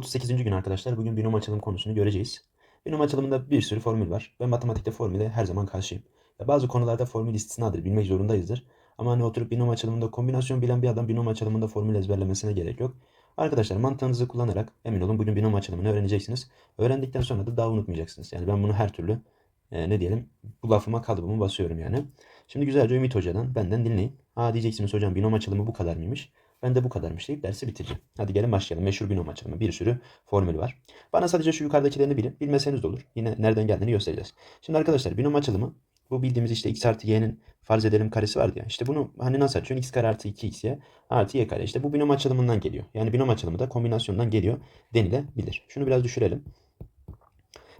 38. gün arkadaşlar. Bugün binom açılım konusunu göreceğiz. Binom açılımında bir sürü formül var. Ben matematikte formüle her zaman karşıyım. Ya bazı konularda formül istisnadır. Bilmek zorundayızdır. Ama hani oturup binom açılımında kombinasyon bilen bir adam binom açılımında formül ezberlemesine gerek yok. Arkadaşlar mantığınızı kullanarak emin olun bugün binom açılımını öğreneceksiniz. Öğrendikten sonra da daha unutmayacaksınız. Yani ben bunu her türlü e, ne diyelim bu lafıma kalıbımı basıyorum yani. Şimdi güzelce Ümit Hoca'dan benden dinleyin. Aa diyeceksiniz hocam binom açılımı bu kadar mıymış? Ben de bu kadarmış deyip dersi bitireceğim. Hadi gelin başlayalım. Meşhur binom açılımı. Bir sürü formül var. Bana sadece şu yukarıdakilerini bilin. Bilmeseniz de olur. Yine nereden geldiğini göstereceğiz. Şimdi arkadaşlar binom açılımı bu bildiğimiz işte x artı y'nin farz edelim karesi vardı ya. İşte bunu hani nasıl açıyorsun? x kare artı 2xy artı y kare. İşte bu binom açılımından geliyor. Yani binom açılımı da kombinasyondan geliyor denilebilir. Şunu biraz düşürelim.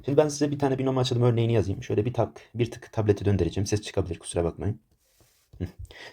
Şimdi ben size bir tane binom açılımı örneğini yazayım. Şöyle bir tak bir tık tableti döndüreceğim. Ses çıkabilir kusura bakmayın.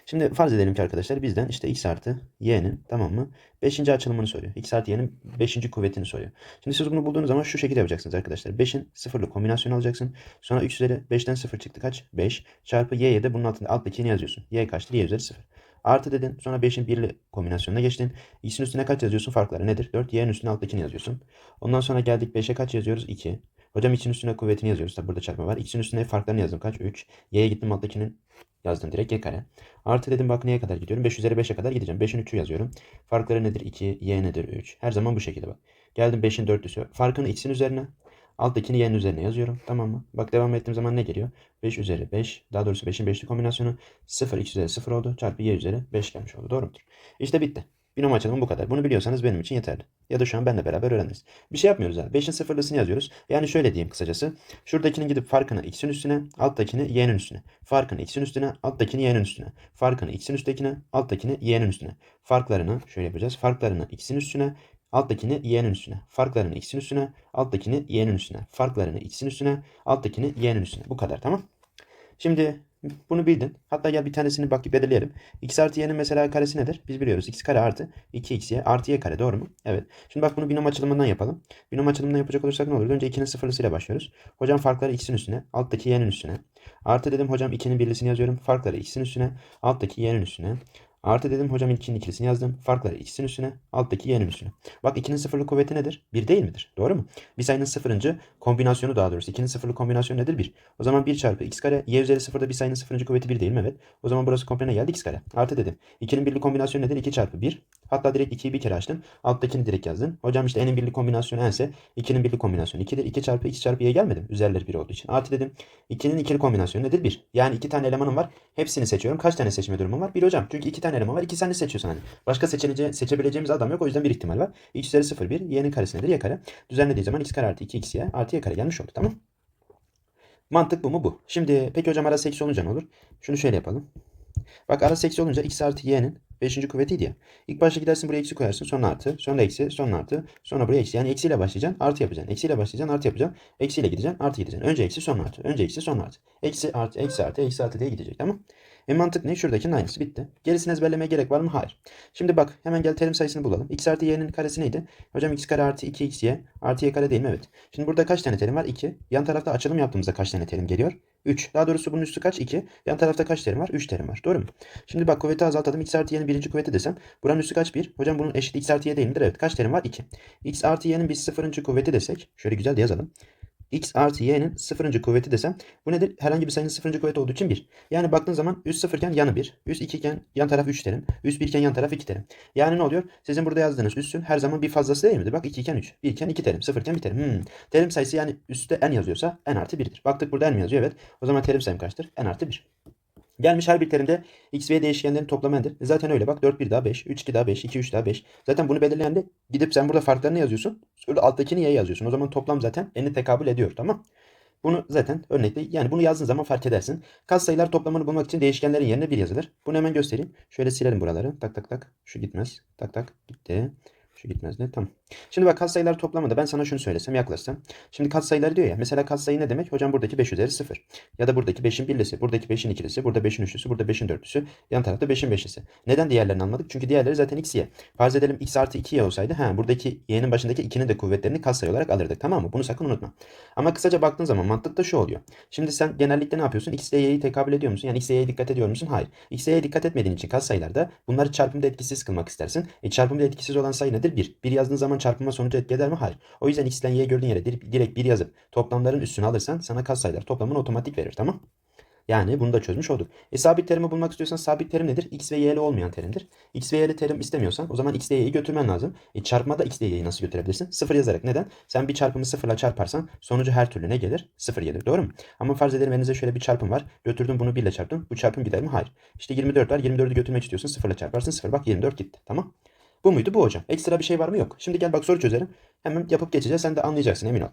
Şimdi farz edelim ki arkadaşlar bizden işte x artı y'nin tamam mı? 5. açılımını soruyor. x artı y'nin 5. kuvvetini soruyor. Şimdi siz bunu bulduğunuz zaman şu şekilde yapacaksınız arkadaşlar. 5'in sıfırlı kombinasyonu alacaksın. Sonra x üzeri 5'ten 0 çıktı kaç? 5 çarpı y'ye de bunun altında alttakini yazıyorsun. y kaçtır? y üzeri 0. Artı dedin. Sonra 5'in birli kombinasyonuna geçtin. X'in üstüne kaç yazıyorsun? Farkları nedir? 4. Y'nin üstüne alttakini yazıyorsun. Ondan sonra geldik 5'e kaç yazıyoruz? 2. Hocam x'in üstüne kuvvetini yazıyoruz. Tabi burada çarpma var. X'in üstüne farklarını yazdım. Kaç? 3. Y'ye gittim alttakinin yazdım direkt y kare. Artı dedim bak neye kadar gidiyorum? 5 üzeri 5'e kadar gideceğim. 5'in 3'ü yazıyorum. Farkları nedir? 2. Y nedir? 3. Her zaman bu şekilde bak. Geldim 5'in 4'lüsü. Farkını x'in üzerine. Alttakini y'nin üzerine yazıyorum. Tamam mı? Bak devam ettiğim zaman ne geliyor? 5 üzeri 5. Daha doğrusu 5'in 5'li kombinasyonu 0 x üzeri 0 oldu. Çarpı y üzeri 5 gelmiş oldu. Doğru mudur? İşte bitti. Binom açılımı bu kadar. Bunu biliyorsanız benim için yeterli. Ya da şu an benle beraber öğreniriz. Bir şey yapmıyoruz abi. 5'in sıfırlısını yazıyoruz. Yani şöyle diyeyim kısacası. Şuradakinin gidip farkını x'in üstüne, alttakini y'nin üstüne. Farkını x'in üstüne, alttakini y'nin üstüne. Farkını x'in üsttekine, alttakini y'nin üstüne. Farklarını şöyle yapacağız. Farklarını x'in üstüne, alttakini y'nin üstüne. Farklarını x'in üstüne, alttakini y'nin üstüne. Farklarını x'in üstüne, alttakini y'nin üstüne. Bu kadar tamam. Şimdi bunu bildin. Hatta gel bir tanesini bak belirleyelim. x artı y'nin mesela karesi nedir? Biz biliyoruz. x kare artı 2xy artı y kare doğru mu? Evet. Şimdi bak bunu binom açılımından yapalım. Binom açılımından yapacak olursak ne olur? Önce 2'nin sıfırlısıyla başlıyoruz. Hocam farkları x'in üstüne. Alttaki y'nin üstüne. Artı dedim hocam 2'nin birlisini yazıyorum. Farkları x'in üstüne. Alttaki y'nin üstüne. Artı dedim hocam 2'nin ikilisini yazdım. Farkları x'in üstüne. Alttaki y'nin üstüne. Bak 2'nin sıfırlı kuvveti nedir? 1 değil midir? Doğru mu? Bir sayının sıfırıncı kombinasyonu daha doğrusu. 2'nin sıfırlı kombinasyonu nedir? 1. O zaman 1 çarpı x kare. Y üzeri sıfırda bir sayının sıfırıncı kuvveti 1 değil mi? Evet. O zaman burası komplene geldi x kare. Artı dedim. 2'nin birli kombinasyonu nedir? 2 çarpı 1. Hatta direkt 2'yi bir kere açtın. Alttakini direkt yazdın. Hocam işte n'in birli kombinasyonu n'se 2'nin birli kombinasyonu 2'dir. 2 çarpı x çarpı y gelmedi mi? Üzerleri 1 olduğu için. Artı dedim. 2'nin ikili kombinasyonu nedir? 1. Yani 2 tane elemanım var. Hepsini seçiyorum. Kaç tane seçme durumum var? 1 hocam. Çünkü 2 tane eleman var. 2 tane seçiyorsun hani. Başka seçilece seçebileceğimiz adam yok. O yüzden bir ihtimal var. x üzeri 0 1. y'nin karesi nedir? y kare. Düzenlediği zaman x kare artı 2 x y artı y kare gelmiş oldu. Tamam. Mantık bu mu? Bu. Şimdi peki hocam arası eksi olunca ne olur? Şunu şöyle yapalım. Bak arası eksi olunca x artı y'nin 5. kuvvetiydi ya. İlk başta gidersin buraya eksi koyarsın. Sonra artı. Sonra eksi. Sonra artı. Sonra buraya eksi. Yani eksiyle başlayacaksın. Artı yapacaksın. Eksiyle başlayacaksın. Artı yapacaksın. Eksiyle gideceksin. Artı gideceksin. Önce eksi sonra artı. Önce eksi sonra artı. Eksi artı. Eksi artı. Eksi artı diye gidecek. Tamam. E mantık ne? Şuradakinin aynısı. Bitti. Gerisini ezberlemeye gerek var mı? Hayır. Şimdi bak hemen gel terim sayısını bulalım. x artı y'nin karesi neydi? Hocam x kare artı 2xy artı y kare değil mi? Evet. Şimdi burada kaç tane terim var? 2. Yan tarafta açılım yaptığımızda kaç tane terim geliyor? 3. Daha doğrusu bunun üstü kaç? 2. Yan tarafta kaç terim var? 3 terim var. Doğru mu? Şimdi bak kuvveti azaltalım. x artı y'nin birinci kuvveti desem. Buranın üstü kaç? 1. Hocam bunun eşit x artı y değil midir? Evet. Kaç terim var? 2. x artı y'nin bir sıfırıncı kuvveti desek. Şöyle güzel de yazalım x artı y'nin sıfırıncı kuvveti desem bu nedir? Herhangi bir sayının sıfırıncı kuvveti olduğu için 1. Yani baktığın zaman üst sıfırken yanı 1. Üst 2 iken yan taraf 3 terim. Üst 1 iken yan taraf 2 terim. Yani ne oluyor? Sizin burada yazdığınız üssün her zaman bir fazlası değil midir? Bak 2 iken 3. 1 iken 2 terim. 0 iken 1 terim. Hmm. Terim sayısı yani üstte n yazıyorsa n artı 1'dir. Baktık burada n mi yazıyor? Evet. O zaman terim sayım kaçtır? n artı 1. Gelmiş her bir terimde x y değişkenlerin toplamı n'dir. E zaten öyle bak 4 1 daha 5, 3 2 daha 5, 2 3 daha 5. Zaten bunu belirleyen de gidip sen burada farklarını yazıyorsun. Sonra alttakini y yazıyorsun. O zaman toplam zaten n'i tekabül ediyor tamam bunu zaten örnekte yani bunu yazdığın zaman fark edersin. Kas sayılar toplamını bulmak için değişkenlerin yerine bir yazılır. Bunu hemen göstereyim. Şöyle silelim buraları. Tak tak tak. Şu gitmez. Tak tak gitti. Şu gitmez ne? Tamam. Şimdi bak katsayılar toplamında ben sana şunu söylesem yaklaşsam. Şimdi katsayıları diyor ya. Mesela katsayı ne demek? Hocam buradaki 5 üzeri 0. Ya da buradaki 5'in birlisi. Buradaki 5'in ikilisi. Burada 5'in üçlüsü. Burada 5'in dörtlüsü. Yan tarafta 5'in beşlisi. Neden diğerlerini almadık? Çünkü diğerleri zaten x y. Farz edelim x artı 2 y olsaydı. Ha, buradaki y'nin başındaki 2'nin de kuvvetlerini katsayı olarak alırdık. Tamam mı? Bunu sakın unutma. Ama kısaca baktığın zaman mantık da şu oluyor. Şimdi sen genellikle ne yapıyorsun? X ile y'yi tekabül ediyor musun? Yani x ile y'ye dikkat ediyor musun? Hayır. X ile y'ye dikkat etmediğin için katsayılarda bunları çarpımda etkisiz kılmak istersin. E çarpımda etkisiz olan sayı nedir? Nedir? 1. 1 yazdığın zaman çarpılma sonucu etki eder mi? Hayır. O yüzden x ile y gördüğün yere dir- direkt 1 yazıp toplamların üstünü alırsan sana katsayılar toplamını otomatik verir. Tamam? Yani bunu da çözmüş olduk. E sabit terimi bulmak istiyorsan sabit terim nedir? X ve y'li olmayan terimdir. X ve y'li terim istemiyorsan o zaman x ile y'yi götürmen lazım. E çarpmada x ile y'yi nasıl götürebilirsin? Sıfır yazarak. Neden? Sen bir çarpımı sıfırla çarparsan sonucu her türlü ne gelir? Sıfır gelir. Doğru mu? Ama farz edelim elinizde şöyle bir çarpım var. Götürdün bunu 1 ile çarptın. Bu çarpım gider mi? Hayır. İşte 24 var. 24'ü götürmek istiyorsun. Sıfırla çarparsın. Sıfır bak 24 gitti. Tamam. Bu muydu? Bu hocam. Ekstra bir şey var mı? Yok. Şimdi gel bak soru çözelim. Hemen yapıp geçeceğiz. Sen de anlayacaksın emin ol.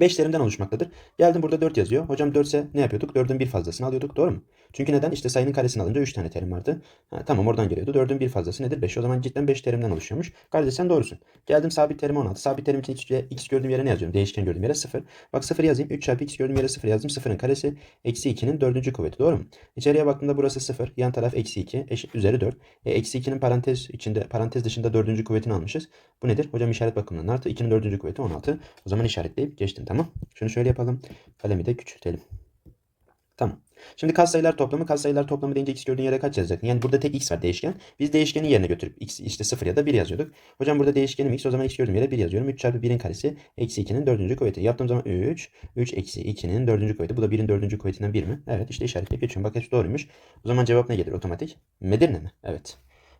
5 terimden oluşmaktadır. Geldim burada 4 yazıyor. Hocam 4 ise ne yapıyorduk? 4'ün bir fazlasını alıyorduk. Doğru mu? Çünkü neden? İşte sayının karesini alınca 3 tane terim vardı. Ha, tamam oradan geliyordu. 4'ün bir fazlası nedir? 5. O zaman cidden 5 terimden oluşuyormuş. Kardeş sen doğrusun. Geldim sabit terim 16. Sabit terim için x, x gördüğüm yere ne yazıyorum? Değişken gördüğüm yere 0. Bak 0 yazayım. 3 çarpı x gördüğüm yere 0 yazdım. 0'ın karesi eksi 2'nin dördüncü kuvveti. Doğru mu? İçeriye baktığımda burası 0. Yan taraf eksi 2. Eşit üzeri 4. E, eksi 2'nin parantez içinde parantez dışında dördüncü kuvvetini almışız. Bu nedir? Hocam işaret bakımından artı 2'nin dördüncü kuvveti 16. O zaman işaretleyip geçtim tamam. Şunu şöyle yapalım. Kalemi de küçültelim. Tamam. Şimdi katsayılar toplamı, katsayılar toplamı deyince x gördüğün yere kaç yazacaksın? Yani burada tek x var değişken. Biz değişkenin yerine götürüp x işte 0 ya da 1 yazıyorduk. Hocam burada değişkenim x o zaman x gördüğüm yere 1 yazıyorum. 3 çarpı 1'in karesi eksi 2'nin dördüncü kuvveti. Yaptığım zaman 3, 3 eksi 2'nin dördüncü kuvveti. Bu da 1'in dördüncü kuvvetinden 1 mi? Evet işte işaretleyip geçiyorum. Bak hepsi doğruymuş. O zaman cevap ne gelir otomatik? Medirne mi? Evet.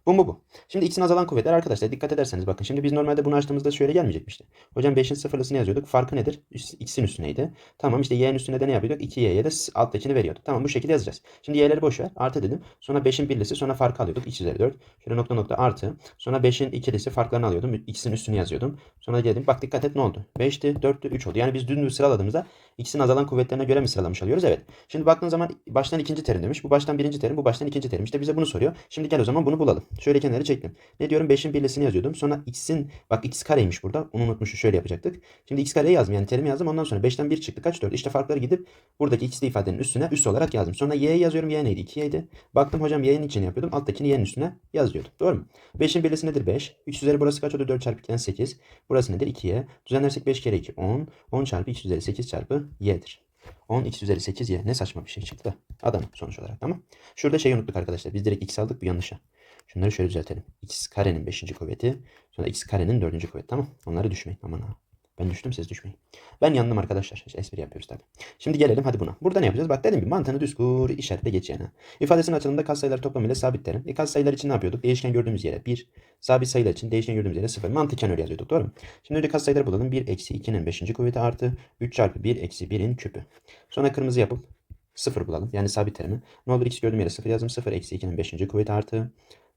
Bu mu bu? Şimdi x'in azalan kuvvetler arkadaşlar dikkat ederseniz bakın. Şimdi biz normalde bunu açtığımızda şöyle gelmeyecekmişti. Hocam 5'in sıfırlısını yazıyorduk. Farkı nedir? X'in üstüneydi. Tamam işte y'nin üstüne de ne yapıyorduk? 2y'ye de alttakini veriyorduk. Tamam bu şekilde yazacağız. Şimdi y'leri boş ver. Artı dedim. Sonra 5'in birlisi sonra farkı alıyorduk. x üzeri 4. Şöyle nokta nokta artı. Sonra 5'in ikilisi farklarını alıyordum. X'in üstünü yazıyordum. Sonra geldim. Bak dikkat et ne oldu? 5'ti, 4'tü, 3 oldu. Yani biz dümdüz sıraladığımızda x'in azalan kuvvetlerine göre mi sıralamış alıyoruz? Evet. Şimdi baktığın zaman baştan ikinci terim demiş. Bu baştan birinci terim, bu baştan ikinci terim. İşte bize bunu soruyor. Şimdi gel o zaman bunu bulalım. Şöyle kenara çektim. Ne diyorum? 5'in birlisini yazıyordum. Sonra x'in bak x kareymiş burada. Onu unutmuşuz. Şöyle yapacaktık. Şimdi x kareyi yazdım. Yani terimi yazdım. Ondan sonra 5'ten 1 çıktı. Kaç? 4. İşte farkları gidip buradaki x'li ifadenin üstüne üst olarak yazdım. Sonra y'yi yazıyorum. y neydi? 2y'ydi. Baktım hocam y'nin içini yapıyordum. Alttakini y'nin üstüne yazıyordum. Doğru mu? 5'in birlisi nedir? 5. 3 üzeri burası kaç oldu? 4 çarpı 2'den 8. Burası nedir? 2y. Düzenlersek 5 kere 2 10. 10 çarpı x üzeri 8 çarpı y'dir. 10 x üzeri 8 y. Ne saçma bir şey çıktı da. Adam sonuç olarak tamam. Şurada şeyi unuttuk arkadaşlar. Biz direkt x aldık bu yanlışa. Şunları şöyle düzeltelim. x karenin 5. kuvveti. Sonra x karenin 4. kuvveti. Tamam. Onları düşmeyin. Aman ha. Ben düştüm siz düşmeyin. Ben yandım arkadaşlar. İşte espri yapıyoruz tabi. Şimdi gelelim hadi buna. Burada ne yapacağız? Bak dedim ki mantığını düz kur işaretle geç yani. İfadesinin açılımında katsayılar toplamıyla sabit terim. E katsayılar için ne yapıyorduk? Değişken gördüğümüz yere 1. Sabit sayılar için değişken gördüğümüz yere 0. Mantıken öyle yazıyorduk doğru mu? Şimdi önce katsayıları bulalım. 1 eksi 2'nin 5. kuvveti artı 3 çarpı 1 eksi 1'in küpü. Sonra kırmızı yapıp 0 bulalım. Yani sabit terimi. Ne olur x gördüğüm yere 0 yazdım. 0 eksi 2'nin 5. kuvveti artı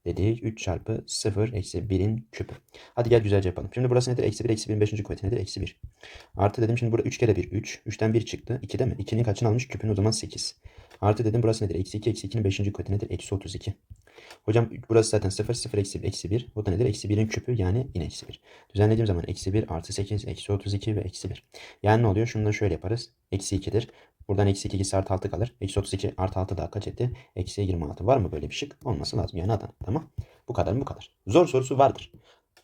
dedik 3 çarpı 0 eksi 1'in küpü. Hadi gel güzelce yapalım. Şimdi burası nedir? Eksi 1 eksi 1'in 5. kuvveti nedir? Eksi 1. Artı dedim şimdi burada 3 kere 1 3. 3'ten 1 çıktı. 2 değil mi? 2'nin kaçını almış? Küpün o zaman 8. Artı dedim burası nedir? Eksi 2 eksi 2'nin 5. kuvveti nedir? Eksi 32. Hocam burası zaten 0 0 eksi 1 eksi 1. O da nedir? Eksi 1'in küpü yani yine eksi 1. Düzenlediğim zaman eksi 1 artı 8 eksi 32 ve eksi 1. Yani ne oluyor? Şunu da şöyle yaparız. Eksi 2'dir. Buradan eksi 2 gitse artı 6 kalır. Eksi 32 artı 6 daha kaç etti? Eksi 26. Var mı böyle bir şık? Olması lazım yani Adana. Tamam. Bu kadar mı bu kadar. Zor sorusu vardır.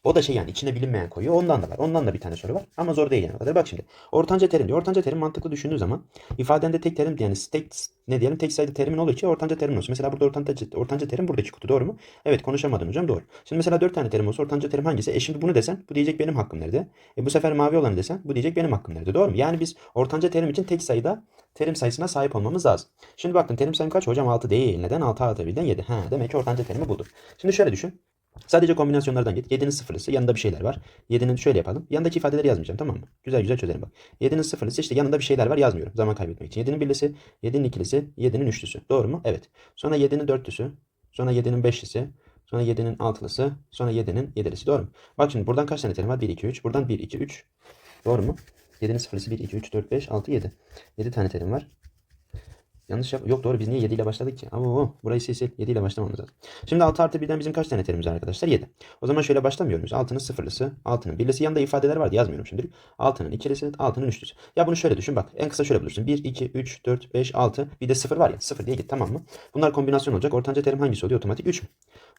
O da şey yani içine bilinmeyen koyuyor. Ondan da var. Ondan da bir tane soru var. Ama zor değil yani. o kadar. Bak şimdi. Ortanca terim diyor. Ortanca terim mantıklı düşündüğü zaman ifadende tek terim yani tek ne diyelim tek sayıda terimin olduğu için ortanca terim olsun. Mesela burada ortanca, ortanca terim buradaki kutu doğru mu? Evet konuşamadın hocam doğru. Şimdi mesela 4 tane terim olsa ortanca terim hangisi? E şimdi bunu desen bu diyecek benim hakkım nerede? E bu sefer mavi olanı desen bu diyecek benim hakkım nerede? Doğru mu? Yani biz ortanca terim için tek sayıda terim sayısına sahip olmamız lazım. Şimdi baktın terim sayım kaç? Hocam 6 değil. Neden? 6 artı 1'den 7. Ha, demek ki ortanca terimi bulduk. Şimdi şöyle düşün. Sadece kombinasyonlardan git. 7'nin sıfırlısı yanında bir şeyler var. 7'nin şöyle yapalım. Yanındaki ifadeleri yazmayacağım tamam mı? Güzel güzel çözelim bak. 7'nin sıfırlısı işte yanında bir şeyler var yazmıyorum. Zaman kaybetmek için. 7'nin birlisi, 7'nin ikilisi, 7'nin üçlüsü. Doğru mu? Evet. Sonra 7'nin dörtlüsü. Sonra 7'nin beşlisi. Sonra 7'nin altılısı. Sonra 7'nin yedilisi. Doğru mu? Bak şimdi buradan kaç tane terim var? 1, 2, 3. Buradan 1, 2, 3. Doğru mu? 7'nin sıfırlısı 1, 2, 3, 4, 5, 6, 7. 7 tane terim var. Yanlış yap. Yok doğru biz niye 7 ile başladık ki? Ama o burayı sil sil. 7 ile başlamamız lazım. Şimdi 6 artı 1'den bizim kaç tane terimiz var arkadaşlar? 7. O zaman şöyle başlamıyor muyuz? 6'nın sıfırlısı, 6'nın birlisi yanında ifadeler vardı yazmıyorum şimdilik. 6'nın ikilisi, 6'nın üçlüsü. Ya bunu şöyle düşün bak. En kısa şöyle bulursun. 1, 2, 3, 4, 5, 6. Bir de 0 var ya. 0 diye git tamam mı? Bunlar kombinasyon olacak. Ortanca terim hangisi oluyor? Otomatik 3 mü?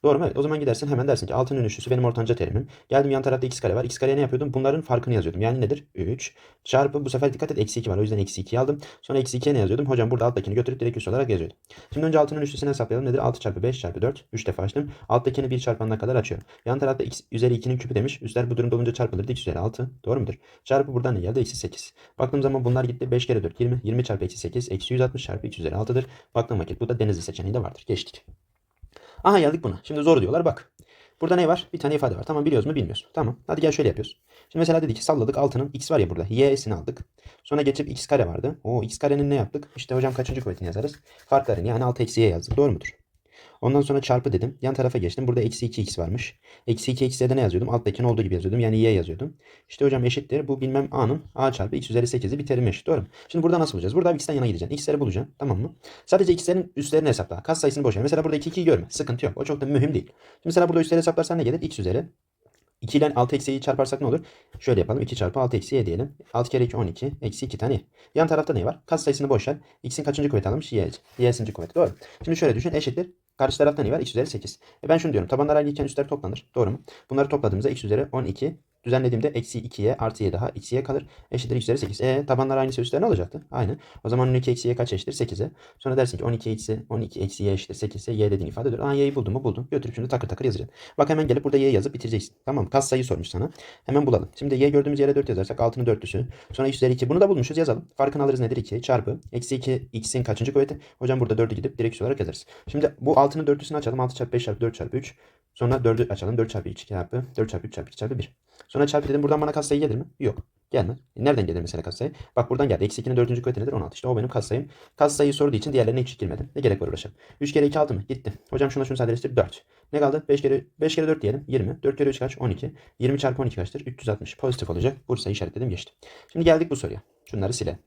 Doğru mu? Evet. O zaman gidersin hemen dersin ki 6'nın üçlüsü benim ortanca terimim. Geldim yan tarafta x kare var. x kareye ne yapıyordum? Bunların farkını yazıyordum. Yani nedir? 3 çarpı bu sefer dikkat et eksi 2 var. O yüzden eksi 2'yi aldım. Sonra eksi 2'ye ne yazıyordum? Hocam burada alttakini götürüp direkt üst olarak yazıyordum. Şimdi önce 6'nın üçlüsünü hesaplayalım. Nedir? 6 çarpı 5 çarpı 4. 3 defa açtım. Alttakini 1 çarpanına kadar açıyorum. Yan tarafta x üzeri 2'nin küpü demiş. Üstler bu durumda olunca çarpılır. x üzeri 6. Doğru mudur? Çarpı buradan ne geldi? Eksi 8. Baktığım zaman bunlar gitti. 5 kere 4 20. 20 çarpı eksi 8. Eksi 160 çarpı x üzeri 6'dır. Baktığım vakit bu da denizli seçeneği de vardır. Geçtik. Aha geldik buna. Şimdi zor diyorlar bak. Burada ne var? Bir tane ifade var. Tamam biliyoruz mu? Bilmiyoruz. Tamam. Hadi gel şöyle yapıyoruz. Şimdi mesela dedik ki salladık altının x var ya burada. y'sini aldık. Sonra geçip x kare vardı. O x karenin ne yaptık? İşte hocam kaçıncı kuvvetini yazarız? Farklarını yani 6 eksi y yazdık. Doğru mudur? Ondan sonra çarpı dedim. Yan tarafa geçtim. Burada eksi 2x varmış. Eksi 2 eksi de ne yazıyordum? Alttakini olduğu gibi yazıyordum. Yani y yazıyordum. İşte hocam eşittir. Bu bilmem a'nın a çarpı x üzeri 8'i bir terim eşit. Doğru mu? Şimdi burada nasıl bulacağız? Burada x'ten yana gideceksin. x'leri bulacaksın. Tamam mı? Sadece x'lerin üstlerini hesapla. Kas sayısını boş ver. Mesela burada 2 2'yi görme. Sıkıntı yok. O çok da mühim değil. Şimdi mesela burada üstleri hesaplarsan ne gelir? x üzeri 2 ile 6 eksi y'yi çarparsak ne olur? Şöyle yapalım. 2 çarpı 6 eksi y diyelim. 6 kere 2 12. Eksi 2 tane. Yan tarafta ne var? Kas sayısını boş ver. x'in kaçıncı kuvveti alınmış? y. y'sinci kuvveti. Doğru. Şimdi şöyle düşün. Eşittir. Karşı tarafta ne var? x üzeri 8. E ben şunu diyorum. Tabanlar aynı iken üstler toplanır. Doğru mu? Bunları topladığımızda x üzeri 12 Düzenlediğimde eksi 2'ye artı y daha eksiye kalır. Eşittir x üzeri 8. E tabanlar aynıysa üstler ne olacaktı? Aynı. O zaman 12 eksi y kaç eşittir? 8'e. Sonra dersin ki 12 eksi 12 eksi y eşittir 8 ise y dediğin ifadedir. Aa y'yi buldum mu buldum. Götürüp şimdi takır takır yazacaksın. Bak hemen gelip burada y yazıp bitireceksin. Tamam mı? Kas sayı sormuş sana. Hemen bulalım. Şimdi y gördüğümüz yere 4 yazarsak 6'nın dörtlüsü. Sonra x üzeri 2. Bunu da bulmuşuz yazalım. Farkını alırız nedir 2 çarpı. Eksi 2 x'in kaçıncı kuvveti? Hocam burada 4'ü gidip direkt olarak yazarız. Şimdi bu 6'nın dörtlüsünü açalım. 6 çarpı 5 çarpı 4 çarpı 3. Sonra 4'ü açalım. 4 çarpı 2 çarpı 4 çarpı 3 çarpı 2 çarpı 1. Sonra çarpı dedim. Buradan bana katsayı gelir mi? Yok. Gelmez. Nereden gelir mesela katsayı? Bak buradan geldi. Eksi 2'nin 4. kuvveti nedir? 16. İşte o benim katsayım. Katsayıyı sorduğu için diğerlerine hiç girmedim. Ne gerek var uğraşalım. 3 kere 2 6 mı? Gitti. Hocam şuna şunu sadeleştir. 4. Ne kaldı? 5 kere 5 kere 4 diyelim. 20. 4 kere 3 kaç? 12. 20 çarpı 12 kaçtır? 360. Pozitif olacak. Bursa'yı işaretledim geçti. Şimdi geldik bu soruya. Şunları silelim.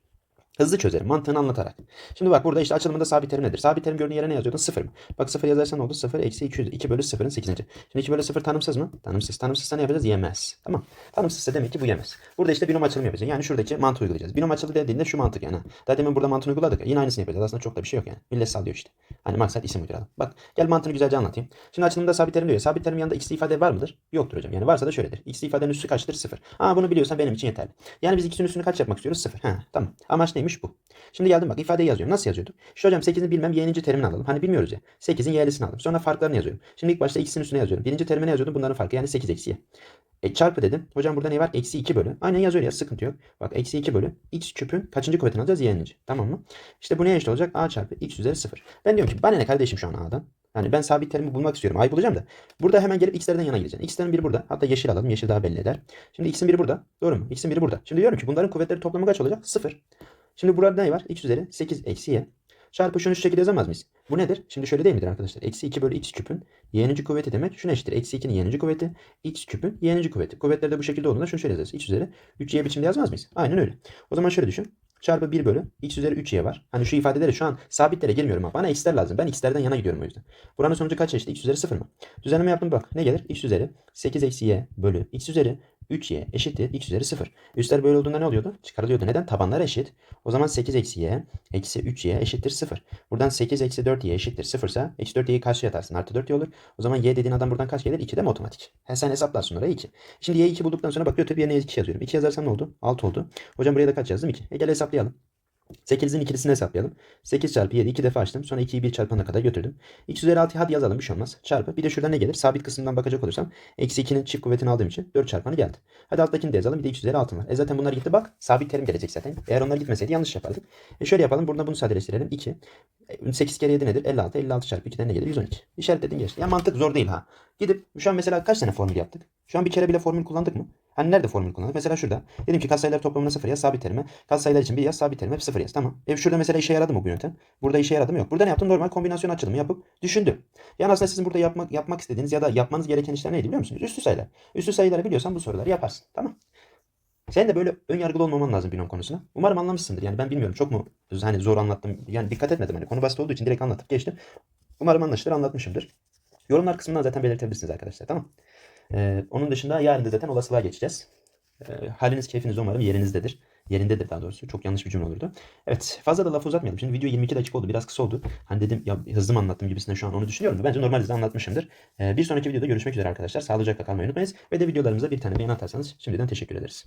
Hızlı çözerim mantığını anlatarak. Şimdi bak burada işte açılımında sabit terim nedir? Sabit terim gördüğün yere ne yazıyordun? 0 mı? Bak 0 yazarsan ne oldu? 0 eksi 200. 2 bölü 0'ın 8. Şimdi 2 bölü 0 tanımsız mı? Tanımsız. Tanımsızsa ne yapacağız? Yemez. Tamam. Tanımsızsa demek ki bu yemez. Burada işte binom açılımı yapacağız. Yani şuradaki mantığı uygulayacağız. Binom açılımı dediğinde şu mantık yani. Daha demin burada mantığını uyguladık. ya, Yine aynısını yapacağız. Aslında çok da bir şey yok yani. Millet sallıyor işte. Hani maksat isim uyduralım. Bak gel mantığını güzelce anlatayım. Şimdi açılımda sabit terim diyor. Sabit terim yanında x ifade var mıdır? Yoktur hocam. Yani varsa da şöyledir. X ifadenin üssü kaçtır? 0. Aa bunu biliyorsan benim için yeterli. Yani biz x'in üssünü kaç yapmak istiyoruz? 0. Ha tamam. Amaç neymiş bu? Şimdi geldim bak ifadeyi yazıyorum. Nasıl yazıyordum? Şu hocam 8'in bilmem y'ninci terimini alalım. Hani bilmiyoruz ya. 8'in y'lisini aldım. Sonra farklarını yazıyorum. Şimdi ilk başta x'in üstüne yazıyorum. Birinci terimine yazıyordum. Bunların farkı yani 8 eksi y. E, çarpı dedim. Hocam burada ne var? Eksi 2 bölü. Aynen yazıyor ya sıkıntı yok. Bak eksi 2 bölü. X küpün kaçıncı kuvvetini alacağız? Y'ninci. Tamam mı? İşte bu neye eşit olacak? A çarpı x üzeri 0. Ben diyorum ki bana ne kardeşim şu an A'dan? Yani ben sabit terimi bulmak istiyorum. A'yı bulacağım da. Burada hemen gelip x'lerden yana gideceksin. X'lerin biri burada. Hatta yeşil alalım. Yeşil daha belli eder. Şimdi x'in biri burada. Doğru mu? X'in biri burada. Şimdi diyorum ki bunların kuvvetleri toplamı kaç olacak? 0. Şimdi burada ne var? x üzeri 8 eksi y. Çarpı şunu şu şekilde yazamaz mıyız? Bu nedir? Şimdi şöyle değil midir arkadaşlar? Eksi 2 bölü x küpün y'ninci kuvveti demek. Şuna eşittir. Eksi 2'nin y'ninci kuvveti. x küpün y'ninci kuvveti. Kuvvetler de bu şekilde olduğunda şunu şöyle yazarız. x üzeri 3y biçimde yazmaz mıyız? Aynen öyle. O zaman şöyle düşün. Çarpı 1 bölü x üzeri 3y var. Hani şu ifadeleri şu an sabitlere girmiyorum ama bana x'ler lazım. Ben x'lerden yana gidiyorum o yüzden. Buranın sonucu kaç eşit? x üzeri 0 mı? Düzenleme yaptım bak. Ne gelir? x üzeri 8 eksi y bölü x üzeri 3y eşittir x üzeri 0. Üstler böyle olduğunda ne oluyordu? Çıkarılıyordu. Neden? Tabanlar eşit. O zaman 8 eksi y eksi 3y eşittir 0. Buradan 8 eksi 4y eşittir 0 ise eksi 4y'yi karşıya atarsın. Artı 4y olur. O zaman y dediğin adam buradan kaç gelir? 2 de mi otomatik? He, sen hesaplarsın oraya 2. Şimdi y'yi 2 bulduktan sonra bak götürüp yerine 2 yazıyorum. 2 yazarsam ne oldu? 6 oldu. Hocam buraya da kaç yazdım? 2. E gel hesaplayalım. 8'in ikilisini hesaplayalım. 8 çarpı 7 2 defa açtım. Sonra 2'yi 1 çarpana kadar götürdüm. x üzeri 6'yı hadi yazalım bir şey olmaz. Çarpı. Bir de şurada ne gelir? Sabit kısmından bakacak olursam. Eksi 2'nin çift kuvvetini aldığım için 4 çarpanı geldi. Hadi alttakini de yazalım. Bir de x üzeri 6 var. E zaten bunlar gitti bak. Sabit terim gelecek zaten. Eğer onlar gitmeseydi yanlış yapardık. E şöyle yapalım. Burada bunu sadeleştirelim. 2. 8 kere 7 nedir? 56. 56 çarpı 2'den ne gelir? 112. İşaretledim geçti. Ya mantık zor değil ha. Gidip şu an mesela kaç tane formül yaptık? Şu an bir kere bile formül kullandık mı? Hani nerede formül kullandık? Mesela şurada. Dedim ki katsayılar toplamına 0 yaz sabit terime. Katsayılar için bir yaz sabit terime hep 0 yaz. Tamam. E şurada mesela işe yaradı mı bu yöntem? Burada işe yaradı mı? Yok. Burada ne yaptım? Normal kombinasyon açılımı yapıp düşündüm. Yani aslında sizin burada yapmak yapmak istediğiniz ya da yapmanız gereken işler neydi biliyor musunuz? Üstü sayılar. Üstü sayıları biliyorsan bu soruları yaparsın. Tamam. Sen de böyle ön yargılı olmaman lazım binom konusuna. Umarım anlamışsındır. Yani ben bilmiyorum çok mu hani zor anlattım. Yani dikkat etmedim hani konu basit olduğu için direkt anlatıp geçtim. Umarım anlaşılır anlatmışımdır. Yorumlar kısmından zaten belirtebilirsiniz arkadaşlar tamam. Ee, onun dışında yarın da zaten olasılığa geçeceğiz. Ee, haliniz keyfiniz umarım yerinizdedir. Yerindedir daha doğrusu. Çok yanlış bir cümle olurdu. Evet fazla da lafı uzatmayalım. Şimdi video 22 dakika oldu. Biraz kısa oldu. Hani dedim ya hızlı mı anlattım gibisinden şu an onu düşünüyorum. Bence normal hızda anlatmışımdır. Ee, bir sonraki videoda görüşmek üzere arkadaşlar. Sağlıcakla kalmayı unutmayınız. Ve de videolarımıza bir tane beğeni atarsanız şimdiden teşekkür ederiz.